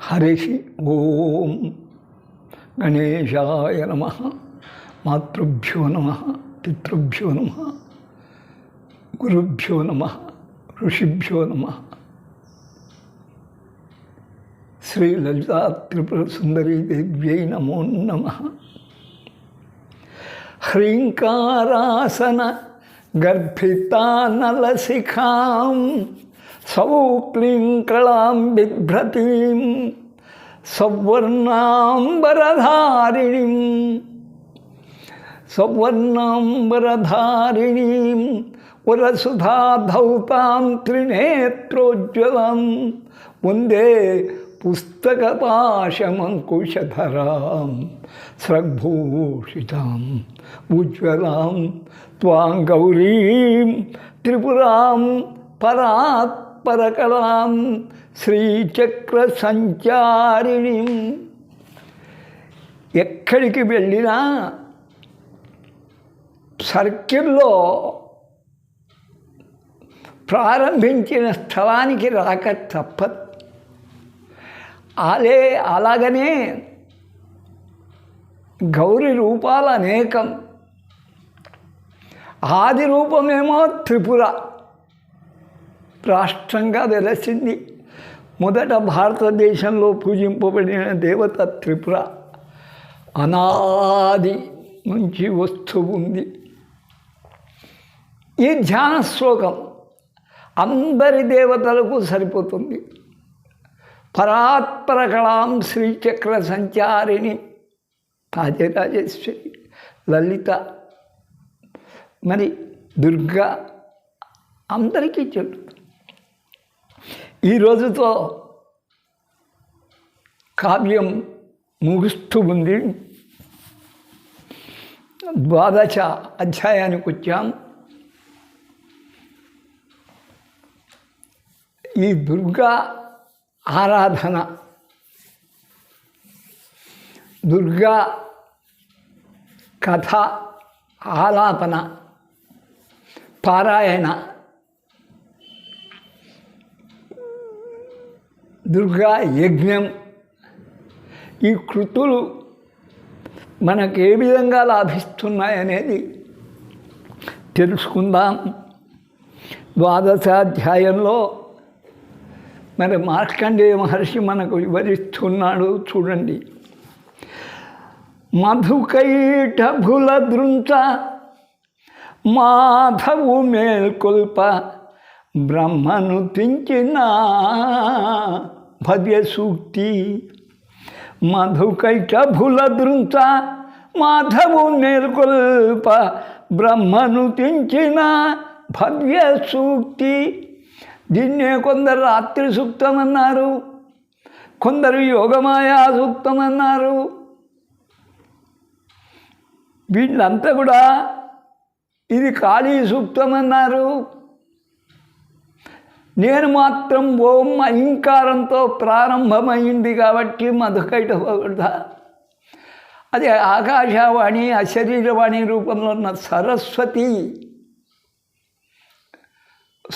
హరి ఓం గణేశాయ నమ మాతృభ్యో నమ పితృభ్యో నమ గురుభ్యో నమ ఋషిభ్యో నమ. శ్రీ లలితా త్రిపుర సుందరీ దేవ్యై నమో నమ. హ్రీంకారాసన గర్భితానలశిఖాం सौप्लिं कलां बिभ्रतीं, सौवर्णाम्बरधारिणीं। सौवर्णाम्बरधारिणीं पुरसुधाधौतां त्रिनेत्रोज्ज्वलं वंदे पुस्तकपाशमङ्कुशधरां स्रग्भूषिताम् उज्ज्वलां त्वां गौरीं त्रिपुरां परात् పరాత్పరకలాం శ్రీచక్ర సంచారిణి. ఎక్కడికి వెళ్ళినా సర్కిల్లో ప్రారంభించిన స్థలానికి రాక తప్పదు. అలే అలాగనే గౌరీ రూపాలు అనేకం. ఆది రూపమేమో త్రిపుర. రాష్ట్రంగా వెలసింది. మొదట భారతదేశంలో పూజింపబడిన దేవత త్రిపుర అనాది నుంచి వస్తూ ఉంది. ఈ ధ్యాన శ్లోకం అందరి దేవతలకు సరిపోతుంది. పరాత్పర కళాం శ్రీచక్ర సంచారిణి రాజరాజేశ్వరి లలిత మరి దుర్గా అందరికీ చెల్లుతుంది. ఈ రోజుతో కావ్యం ముగుస్తూ ఉంది ద్వాదశ అధ్యాయానికి వచ్చాం. ఈ దుర్గా ఆరాధన దుర్గా కథ ఆలాపన పారాయణ దుర్గా యజ్ఞం. ఈ కృతులు మనకు ఏ విధంగా లాభిస్తున్నాయనేది తెలుసుకుందాం. ద్వాదశాధ్యాయంలో మరి మార్కండేయ మహర్షి మనకు వివరిస్తున్నాడు చూడండి. మధుకైటభుల దృంచ మాధవు మేల్కొల్ప బ్రహ్మను తించినా భవ్య సూక్తి మధుకైటభుల దృంచ మాధవు మేల్కొల్ప బ్రహ్మను తించిన భవ్య సూక్తి దీన్నే కొందరు రాత్రి సూక్తమన్నారు కొందరు యోగమాయా సూక్తమన్నారు వీళ్ళంతా కూడా ఇది ఖాళీ సూక్తమన్నారు నేను మాత్రం ఓం అహింకారంతో ప్రారంభమైంది కాబట్టి మధుకైట అది ఆకాశవాణి అశరీరవాణి రూపంలో ఉన్న సరస్వతి.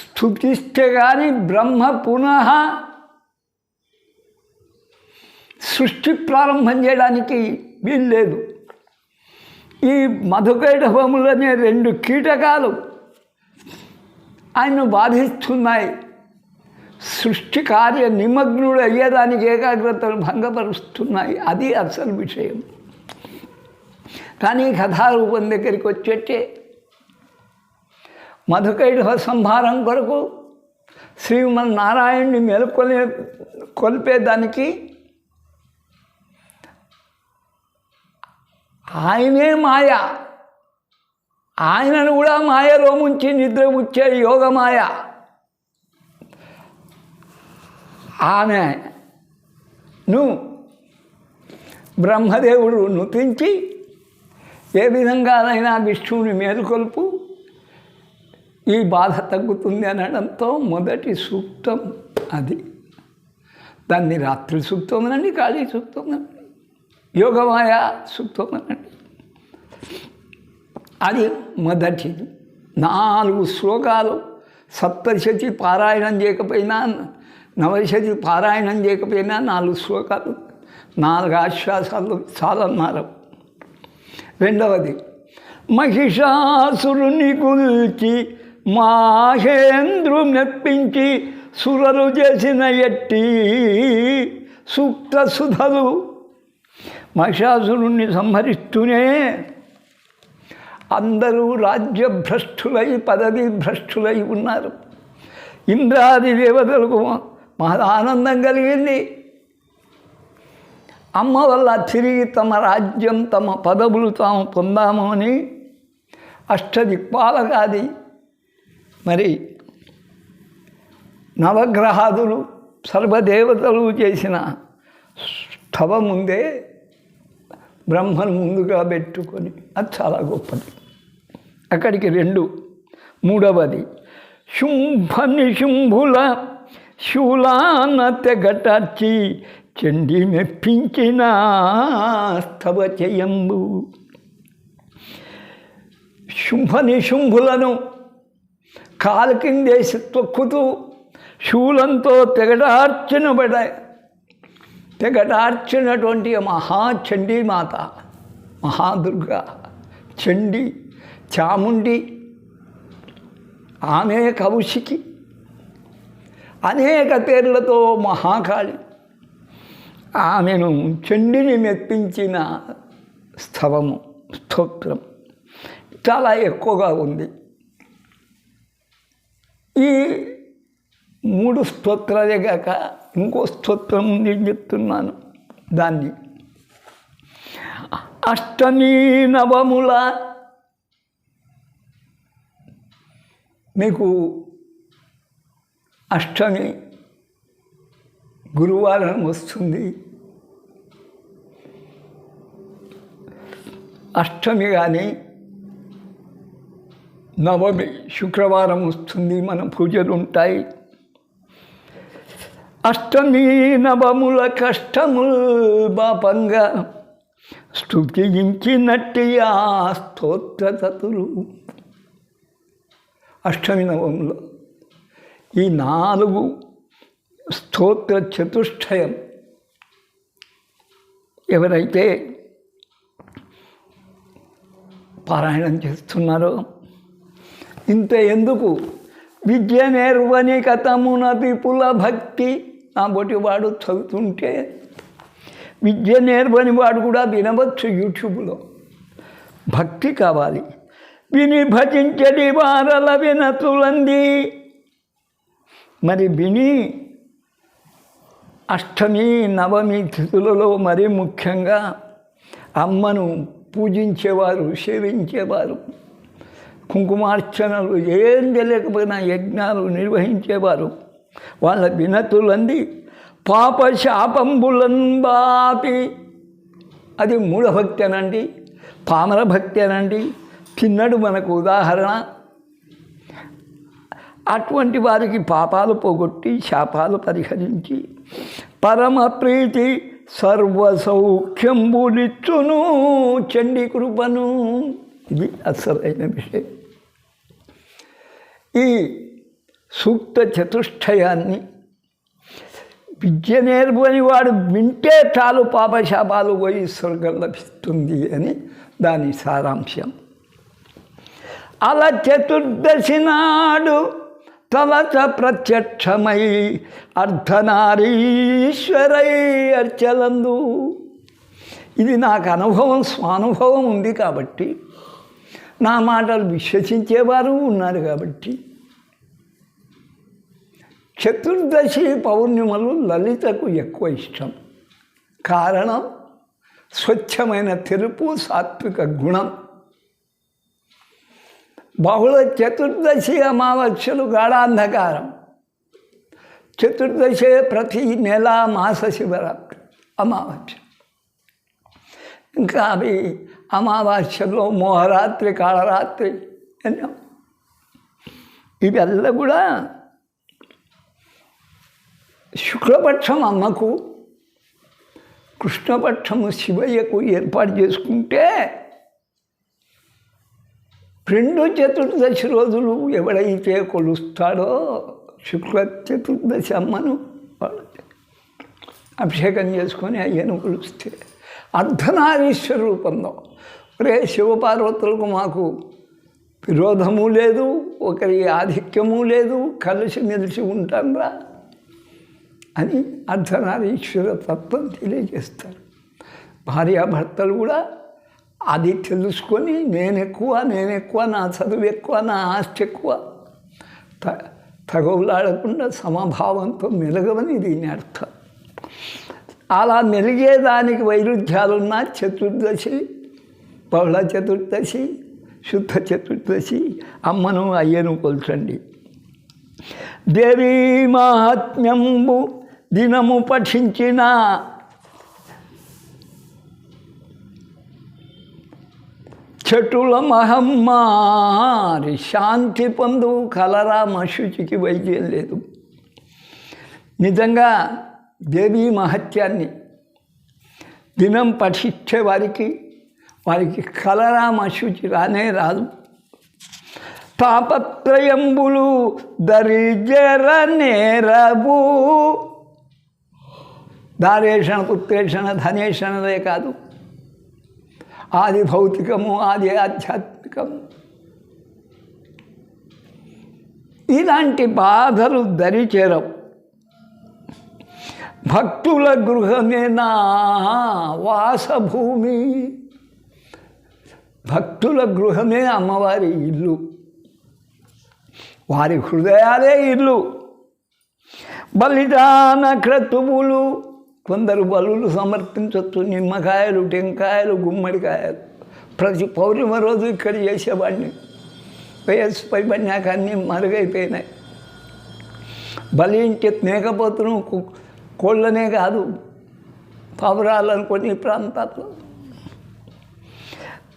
స్థుతిస్తే కానీ బ్రహ్మ పునః సృష్టి ప్రారంభం చేయడానికి వీల్లేదు. ఈ మధుకైటభములనే రెండు కీటకాలు ఆయన్ను బాధిస్తున్నాయి. సృష్టి కార్య నిమగ్నుడు అయ్యేదానికి ఏకాగ్రతను భంగపరుస్తున్నాయి. అది అసలు విషయం. కానీ కథారూపం దగ్గరికి వచ్చేట్టే మధుకైటభ సంహారం కొరకు శ్రీమన్నారాయణ్ణి మేలుకొనే కొలిపేదానికి ఆయనే మాయ. ఆయనను కూడా మాయలో ముంచి నిద్ర ముచ్చే యోగమాయ. ఆమె బ్రహ్మదేవుడు నుతించి ఏ విధంగానైనా విష్ణువుని మేలుకొల్పు ఈ బాధ తగ్గుతుంది అనడంతో మొదటి సూక్తం అది. దాన్ని రాత్రి సూక్తం అనండి ఖాళీ సూక్తం అనండి యోగమాయ సూక్తం అనండి అది మొదటిది. నాలుగు శ్లోకాలు సప్తశతి పారాయణం చేయకపోయినా నవశతి పారాయణం చేయకపోయినా నాలుగు శ్లోకాలు నాలుగు ఆశ్వాసాలు చాలన్నారు. రెండవది మహిషాసురుని గుల్చి మాహేంద్రు మెప్పించి సురలు చేసిన ఎట్టి సూక్త సుధలు. మహిషాసురుణ్ణి సంహరిస్తూనే అందరూ రాజ్యభ్రష్టులై పదవి భ్రష్టులై ఉన్నారు. ఇంద్రాది దేవతలకు మహా ఆనందం కలిగింది. అమ్మ వల్ల తిరిగి తమ రాజ్యం తమ పదవులు తాము పొందాము అని అష్టదిక్పాలకాది మరి నవగ్రహాదులు సర్వదేవతలు చేసిన స్థవ ముందే బ్రహ్మను ముందుగా పెట్టుకొని అది చాలా గొప్పది. అక్కడికి రెండు. మూడవది శుంభ నిశుంభుల శూలాన తెగటార్చి చండి మెప్పించిన స్తవ చేయంబు శుంభ నిశుంభులను కాలు కిందేసి తొక్కుతూ శూలంతో తెగటార్చినబడ తెగటార్చినటువంటి మహా చండీమాత మహాదుర్గ చండి చాముండి ఆమె కౌశికి అనేక పేర్లతో మహాకాళి. ఆమెను చండిని మెప్పించిన స్థవము స్తోత్రం చాలా ఎక్కువగా ఉంది. ఈ మూడు స్తోత్రాలే కాక ఇంకో స్తోత్రం ఉంది చెప్తున్నాను. దాన్ని అష్టమీ నవముల మీకు అష్టమి గురువారం వస్తుంది. అష్టమి కానీ నవమి శుక్రవారం వస్తుంది మన పూజలు ఉంటాయి. అష్టమి నవముల కష్టముల్ బాపంగా స్థుతించినట్టి ఆ స్తోత్రతతులు. అష్టమి నవములో ఈ నాలుగు స్తోత్ర చతుష్టయం ఎవరైతే పారాయణం చేస్తున్నారో ఇంత ఎందుకు? విద్య నేర్వని కథమున పుల భక్తి నా బొటి వాడు చదువుతుంటే విద్య నేర్వని వాడు కూడా వినవచ్చు యూట్యూబ్లో. భక్తి కావాలి. విని భజించడి వారల వినతులంది. మరి విని అష్టమి నవమి తిథులలో మరీ ముఖ్యంగా అమ్మను పూజించేవారు సేవించేవారు కుంకుమార్చనలు ఏం తెలియకపోయినా యజ్ఞాలు నిర్వహించేవారు. వాళ్ళ వినతులంది పాప శాపంబులంబాపి అది మూఢభక్తి అనండి పామర భక్తి అనండి. తిన్నడు మనకు ఉదాహరణ. అటువంటి వారికి పాపాలు పోగొట్టి శాపాలు పరిహరించి పరమ ప్రీతి సర్వ చండీ కృపను ఇది అసలైన విషయం. ఈ సూక్త చతుష్టయాన్ని విద్య నేర్పని వాడు వింటే చాలు పాపశాపాలు పోయి స్వర్గం లభిస్తుంది అని దాని సారాంశం. అలా చతుర్దశి నాడు తవచ ప్రత్యక్షమై అర్ధనారీశ్వరై అర్చలందు. ఇది నాకు అనుభవం స్వానుభవం ఉంది కాబట్టి నా మాటలు విశ్వసించేవారు ఉన్నారు కాబట్టి. చతుర్దశి పౌర్ణిమలు లలితకు ఎక్కువ ఇష్టం. కారణం స్వచ్ఛమైన తెలుపు సాత్విక గుణం. బహుళ చతుర్దశి అమావాస్యలు గాఢాంధకారం. చతుర్దశి ప్రతి నెల మాస శివరాత్రి అమావాస్య. ఇంకా అవి అమావాస్యలో మోహరాత్రి కాళరాత్రి అని ఇవల్ల కూడా శుక్లపక్షం అమ్మకు కృష్ణపక్షము శివయ్యకు ఏర్పాటు చేసుకుంటే రెండు చతుర్దశి రోజులు ఎవడైతే కొలుస్తాడో శుక్ల చతుర్దశి అమ్మను అభిషేకం చేసుకొని అయ్యను కొలుస్తే అర్ధనారీశ్వర రూపంలో. రే శివపార్వతులకు మాకు విరోధము లేదు ఒకరి ఆధిక్యము లేదు కలిసి మెలిసి ఉంటాంరా అని అర్ధనారీశ్వర తత్వం తెలియజేస్తారు. భార్యాభర్తలు కూడా అది తెలుసుకొని నేను ఎక్కువ నేను ఎక్కువ నా చదువు ఎక్కువ నా ఆస్తి ఎక్కువ త తగవులాడకుండా సమభావంతో మెలగవని దీని అర్థం. అలా మెలిగేదానికి వైరుధ్యాలున్న చతుర్దశి బహుళ చతుర్దశి శుద్ధ చతుర్దశి అమ్మను అయ్యను కొల్చండి. దేవీ మహాత్మ్యంబు దినము పఠించిన చటుల మహమ్మారి శాంతి పొందు కలరా మశుచికి వైద్యం లేదు. నిజంగా దేవీ మహత్యాన్ని దినం పఠించే వారికి వారికి కలరా మశుచి రానే రాదు. తాపత్రయంబులు దరిజర నేరబు. దారేషణ పుత్రేషణ ధనేషణలే కాదు. ఆది భౌతికము ఆది ఆధ్యాత్మికము. ఇలాంటి బాధలు దరిచేరవు. భక్తుల గృహమే నా వాసభూమి. భక్తుల గృహమే అమ్మవారి ఇల్లు. వారి హృదయాలే ఇల్లు. బలిదాన క్రతువులు కొందరు బలులు సమర్పించవచ్చు నిమ్మకాయలు టెంకాయలు గుమ్మడికాయలు. ప్రతి పౌర్ణమి రోజు ఇక్కడ చేసేవాడిని. వయస్సు పైబడినాక అన్నీ మరుగైపోయినాయి. బలించే మేకపోతును కు- కోళ్ళనే కాదు పావురాలను కొన్ని ప్రాంతాల్లో.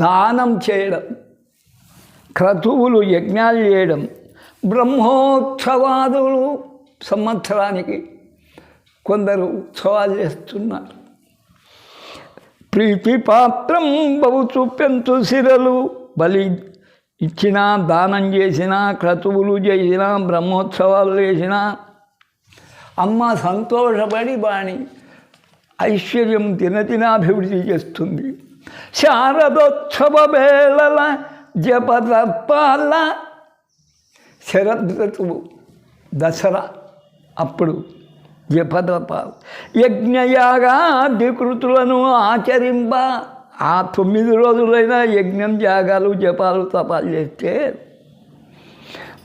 దానం చేయడం క్రతువులు యజ్ఞాలు చేయడం బ్రహ్మోత్సవాదులు సంవత్సరానికి కొందరు ఉత్సవాలు చేస్తున్నారు. ప్రీతి పాత్రం బహు చూపెంతు సిరలు బలి ఇచ్చినా దానం చేసినా క్రతువులు చేసినా బ్రహ్మోత్సవాలు చేసినా అమ్మ సంతోషపడి వాణి ఐశ్వర్యం దినదినాభివృద్ధి చేస్తుంది. శారదోత్సవ వేళల జపదర్పాల శరదృతువు దసరా అప్పుడు జపదపాలు యజ్ఞయాగాదికృతులను ఆచరింప. ఆ తొమ్మిది రోజులైనా యజ్ఞం యాగాలు జపాలు తపాలు చేస్తే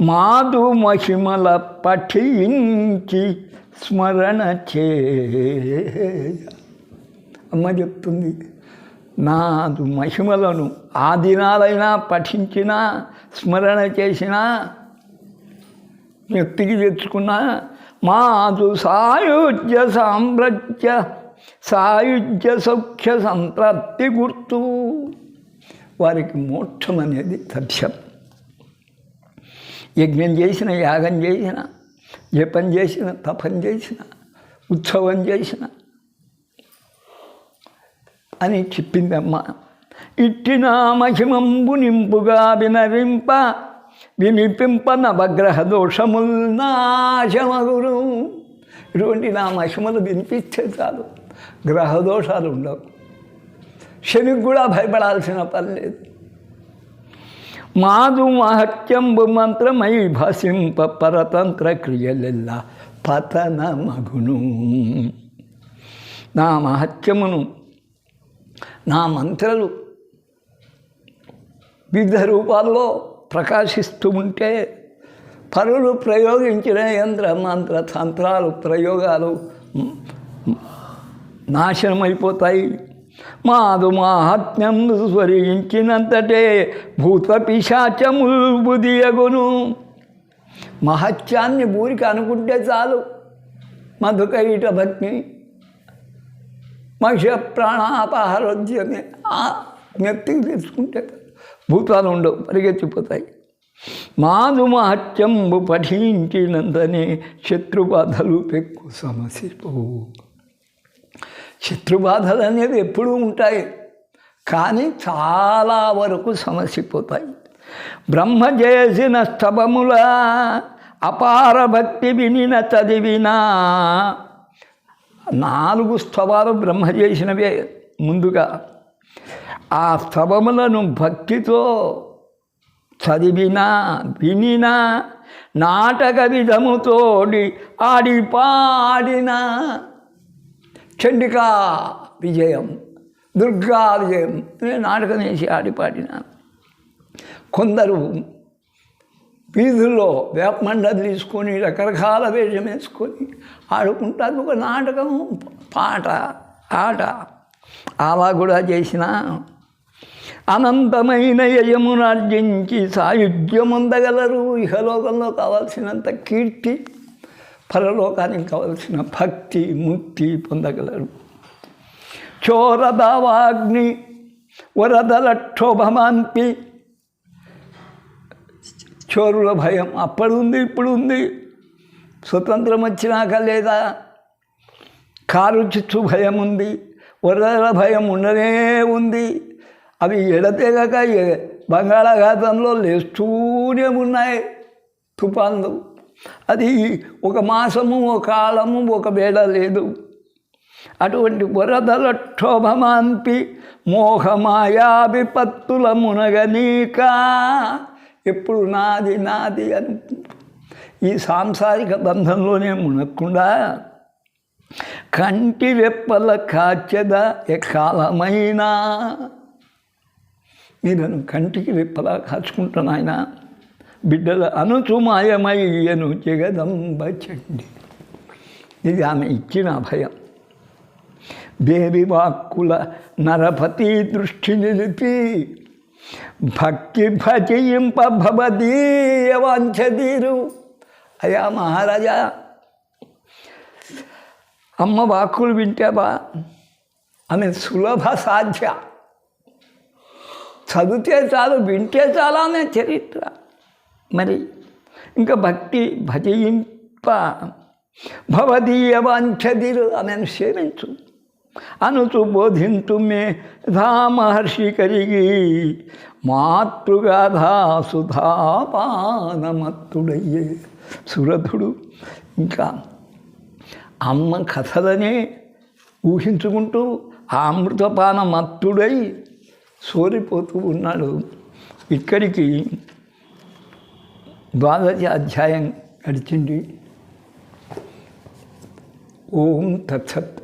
మాధు మహిమల పఠించి స్మరణ చే. అమ్మ చెప్తుంది నాదు మహిమలను ఆ దినాలైనా పఠించినా స్మరణ చేసినా వ్యక్తికి తెచ్చుకున్న మాతు సాయుజ్య సామ్రాజ్య సాయుజ్య సౌఖ్య సంతృప్తి గుర్తు వారికి మోక్షం అనేది తథ్యం యజ్ఞం చేసిన యాగం చేసిన జపం చేసిన తపం చేసిన ఉత్సవం చేసిన అని చెప్పిందమ్మ. ఇట్టిన మహిమంబు నింపుగా వినరింప వినిపింప నవగ్రహ దోషముల్ నాశమగురు ఇటువంటి నా మహిమలు వినిపిస్తే చాలు. గ్రహదోషాలు ఉండవు శనికి కూడా భయపడాల్సిన పని లేదు. మాదు మహత్యంబు మంత్రమై భసింప పరతంత్ర క్రియలెల్లా పతన మగును నా మహత్యమును నా మంత్రలు వివిధ రూపాల్లో ప్రకాశిస్తూ ఉంటే పరులు ప్రయోగించిన యంత్ర మంత్ర తంత్రాలు ప్రయోగాలు నాశనమైపోతాయి. మాదు మాహాత్మ్యం స్వరించినంతటే భూత పిశాచముల్ బుదియగును మహత్యాన్ని ఊరికి అనుకుంటే చాలు. మధుకైట భక్తి మహిష ప్రాణాపహారోద్యమే ఆ నెత్తికి తీసుకుంటే భూతాలు ఉండవు పరిగెత్తిపోతాయి. మాదు మహత్యంబు పఠించినంతనే శత్రుబాధలు పెక్కు సమసిపోవు. శత్రుబాధలు అనేవి ఎప్పుడూ ఉంటాయి కానీ చాలా వరకు సమసిపోతాయి. బ్రహ్మ చేసిన స్తభముల అపార భక్తి వినిన చదివినా నాలుగు స్తవాలు బ్రహ్మ చేసినవే ముందుగా. ఆ స్తవములను భక్తితో చదివినా వినినా నాటక విధముతోడి ఆడి పాడిన. చండికా విజయం దుర్గా విజయం నేను నాటకం వేసి ఆడి పాడిన. కొందరు వీధుల్లో వేపమండలు తీసుకొని రకరకాల వేషం వేసుకొని ఆడుకుంటారు. ఒక నాటకం పాట ఆట. అలా కూడా చేసిన. అనంతమైన యయమును సాయుధ్యముందగలరు. ఇహలోకంలో కావాల్సినంత కీర్తి పరలోకానికి కావలసిన భక్తి ముక్తి పొందగలరు. చోరదావాగ్ని వరదలక్షోభమాంపి చోరుల భయం అప్పుడు ఉంది ఇప్పుడు ఉంది స్వతంత్రం వచ్చినాక లేదా కారు చిచ్చు భయం ఉంది వరదల భయం ఉండనే ఉంది. అవి ఎడతెగక బంగాళాఖాతంలో లేస్తూనే ఉన్నాయి తుఫాన్లు అది ఒక మాసము ఒక కాలము ఒక వేళ లేదు. అటువంటి వరదల క్షోభమాంపి మోహమాయా విపత్తుల మునగనీక ఎప్పుడు నాది నాది అని ఈ సాంసారిక బంధంలోనే మునక్కుండా కంటి రెప్పల కాచెద ఎకాలమైనా నేను కంటికి రెప్పలా కాచుకుంటాను ఆయన బిడ్డల అనుచుమాయమయ్యను జగదంబ చండి. ఇది ఆమె ఇచ్చిన అభయం. దేవి వాక్కుల నరపతి దృష్టి నిలిపి భక్తి భజయింప భవదీయ అయ్యా మహారాజా అమ్మ వాక్కులు వింటావా? ఆమె సులభ సాధ్య. చదివితే చాలు వింటే చాలా అనే చరిత్ర. మరి ఇంకా భక్తి భజయింప భవదీయ వాంఛదిరు ఆమెను సేవించు. అనుచు బోధింతు మే మహర్షి కరిగి మాతృగాధా సుధాపానమత్తుడయ్యే సురథుడు ఇంకా అమ్మ కథలనే ఊహించుకుంటూ ఆ అమృతపాన మత్తుడై సోరిపోతూ ఉన్నాడు. ఇక్కడికి ద్వాదశ అధ్యాయం గడిచింది ఓం తత్సత్.